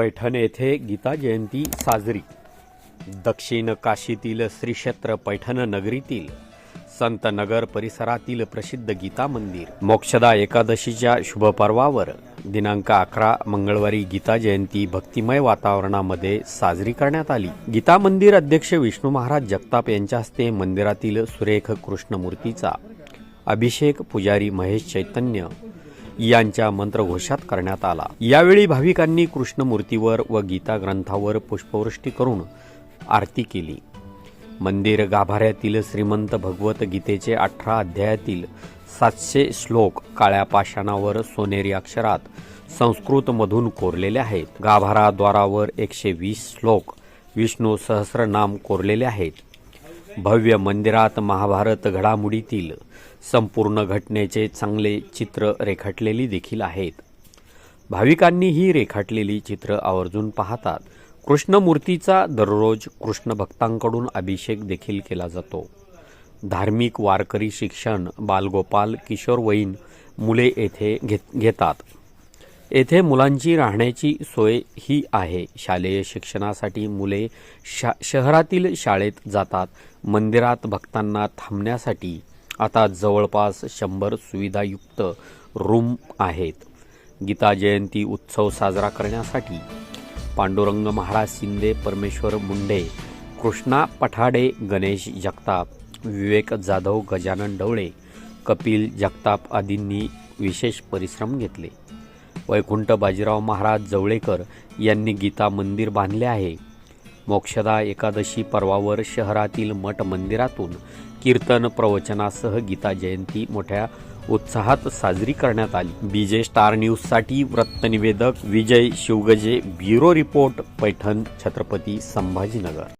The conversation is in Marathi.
पैठण येथे गीता जयंती साजरी. दक्षिण काशीतील श्रीक्षेत्र पैठण नगरीतील संत नगर परिसरातील प्रसिद्ध गीता मंदिर. मोक्षदा एकादशीच्या शुभपर्वावर दिनांक अकरा मंगळवारी गीता जयंती भक्तिमय वातावरणामध्ये साजरी करण्यात आली. गीता मंदिर अध्यक्ष विष्णू महाराज जगताप यांच्या हस्ते मंदिरातील सुरेख कृष्णमूर्तीचा अभिषेक पुजारी महेश चैतन्य यांच्या मंत्रघोषात करण्यात आला. यावेळी भाविकांनी कृष्णमूर्तीवर व गीता ग्रंथावर पुष्पवृष्टी करून आरती केली. मंदिर गाभाऱ्यातील श्रीमंत भगवत गीतेचे अठरा अध्यायातील सातशे श्लोक काळ्या पाषाणावर सोनेरी अक्षरात संस्कृतमधून कोरलेले आहेत. गाभाराद्वारावर एकशे वीस श्लोक विष्णू सहस्रनाम कोरलेले आहेत. भव्य मंदिरात महाभारत घडामोडीतील संपूर्ण घटनेचे चांगले चित्र रेखाटलेली देखील आहेत. भाविकांनी ही रेखाटलेली चित्र आवर्जून पाहतात. कृष्णमूर्तीचा दररोज कृष्ण भक्तांकडून अभिषेक देखील केला जातो. धार्मिक वारकरी शिक्षण बालगोपाल किशोरवयीन मुले येथे घेत घेतात. येथे मुलांची राहण्याची सोय ही आहे. शालेय शिक्षणासाठी मुले शा शहरातील शाळेत जातात. मंदिरात भक्तांना थांबण्यासाठी आता जवळपास शंभर सुविधायुक्त रूम आहेत. गीता जयंती उत्सव साजरा करण्यासाठी पांडुरंग महाराज शिंदे परमेश्वर मुंडे कृष्णा पठाडे गणेश जगताप विवेक जाधव गजानन ढवळे कपिल जगताप आदींनी विशेष परिश्रम घेतले. वैकुंठ बाजीराव महाराज जवळेकर यांनी गीता मंदिर बांधले आहे. मोक्षदा एकादशी पर्वावर शहरातील मठ मंदिरातून कीर्तन प्रवचनासह गीता जयंती मोठ्या उत्साहात साजरी करण्यात आली. बीजे स्टार न्यूजसाठी वृत्तनिवेदक विजय शिवगजे ब्युरो रिपोर्ट पैठण छत्रपती संभाजीनगर.